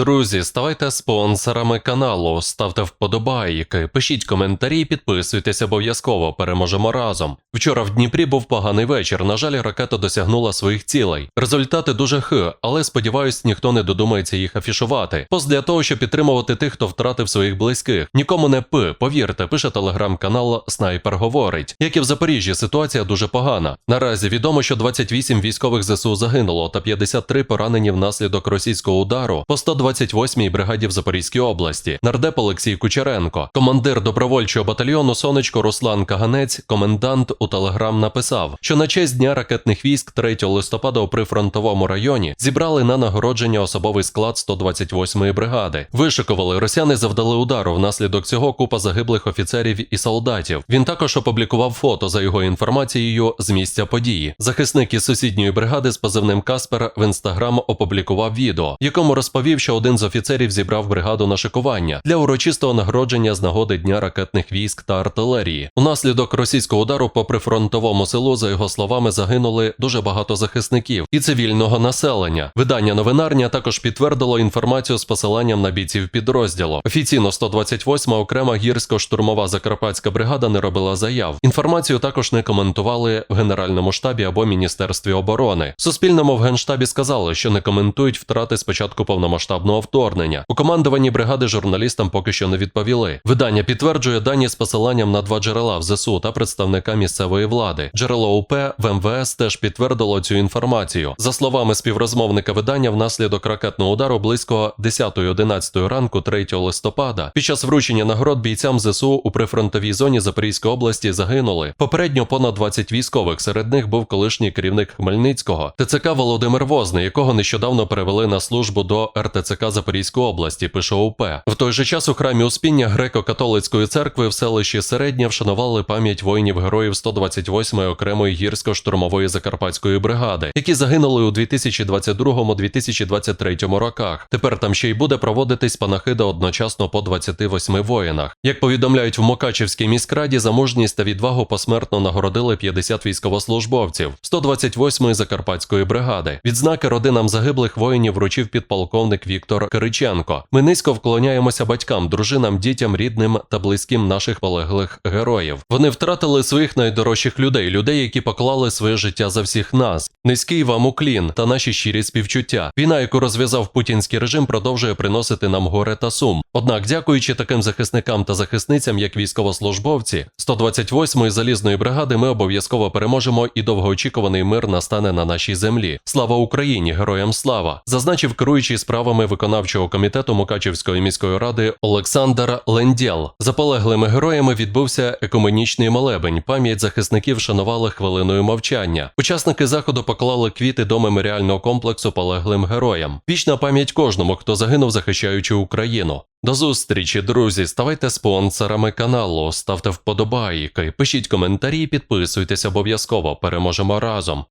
Друзі, ставайте спонсорами каналу, ставте вподобайки, пишіть коментарі, підписуйтесь обов'язково. Переможемо разом. Вчора в Дніпрі був поганий вечір. На жаль, ракета досягнула своїх цілей. Результати дуже х, але сподіваюсь, ніхто не додумається їх афішувати. Пост для того, щоб підтримувати тих, хто втратив своїх близьких. Нікому не пи, повірте, пише телеграм-канал Снайпер говорить. Як і в Запоріжжі, ситуація дуже погана. Наразі відомо, що 28 військових ЗСУ загинуло та 53 поранені внаслідок російського удару по 128-й бригаді в Запорізькій області. Нардеп Олексій Кучеренко, командир добровольчого батальйону Сонечко Руслан Каганець, комендант у телеграм написав, що на честь дня ракетних військ 3 листопада у прифронтовому районі зібрали на нагородження особовий склад 128-ї бригади. Вишикували росіяни завдали удару. Внаслідок цього купа загиблих офіцерів і солдатів. Він також опублікував фото за його інформацією з місця події. Захисник із сусідньої бригади з позивним Каспер в інстаграм опублікував відео, якому розповів, що один з офіцерів зібрав бригаду на шикування для урочистого нагородження з нагоди дня ракетних військ та артилерії. Унаслідок російського удару по прифронтовому селу, за його словами, загинули дуже багато захисників і цивільного населення. Видання новинарня також підтвердило інформацію з посиланням на бійців підрозділу. Офіційно 128 окрема гірсько-штурмова закарпатська бригада не робила заяв. Інформацію також не коментували в Генеральному штабі або Міністерстві оборони. Суспільному в генштабі сказали, що не коментують втрати з початку повномасштабного вторгнення. У командуванні бригади журналістам поки що не відповіли. Видання підтверджує дані з посиланням на два джерела в ЗСУ та представника місцевої влади. Джерело УП в МВС теж підтвердило цю інформацію. За словами співрозмовника видання, внаслідок ракетного удару близько 10-11 ранку 3 листопада. Під час вручення нагород бійцям ЗСУ у прифронтовій зоні Запорізької області загинули. Попередньо понад 20 військових. Серед них був колишній керівник Хмельницького ТЦК Володимир Возний, якого нещодавно перевели на службу до РТЦК Запорізької області. Пише ОП. В той же час у храмі Успіння греко-католицької церкви в селищі Середнє вшанували пам'ять воїнів-героїв 128-ї окремої гірсько-штурмової закарпатської бригади, які загинули у 2022-2023 роках. Тепер там ще й буде проводитись панахида одночасно по 28 воїнах. Як повідомляють в Мокачівській міськраді, за мужність та відвагу посмертно нагородили 50 військовослужбовців 128-ї закарпатської бригади. Відзнаки родинам загиблих воїнів вручив підполковник Віктор Кириченко. Ми низько вклоняємося батькам, дружинам, дітям, рідним та близьким наших полеглих героїв. Вони втратили своїх найдорожчих людей, людей, які поклали своє життя за всіх нас. Низький вам уклін та наші щирі співчуття. Війна, яку розв'язав путінський режим, продовжує приносити нам горе та сум. Однак, дякуючи таким захисникам та захисницям, як військовослужбовці 128-ї залізної бригади, ми обов'язково переможемо і довгоочікуваний мир настане на нашій землі. Слава Україні! Героям слава! Зазначив керуючий справами виконавчого комітету Мукачівської міської ради Олександр Лендєл. За полеглими героями відбувся екуменічний молебень. Пам'ять захисників шанували хвилиною мовчання. Учасники заходу поклали квіти до меморіального комплексу полеглим героям. Вічна пам'ять кожному, хто загинув, захищаючи Україну. До зустрічі, друзі. Ставайте спонсорами каналу, ставте вподобайки, пишіть коментарі, підписуйтесь обов'язково. Переможемо разом.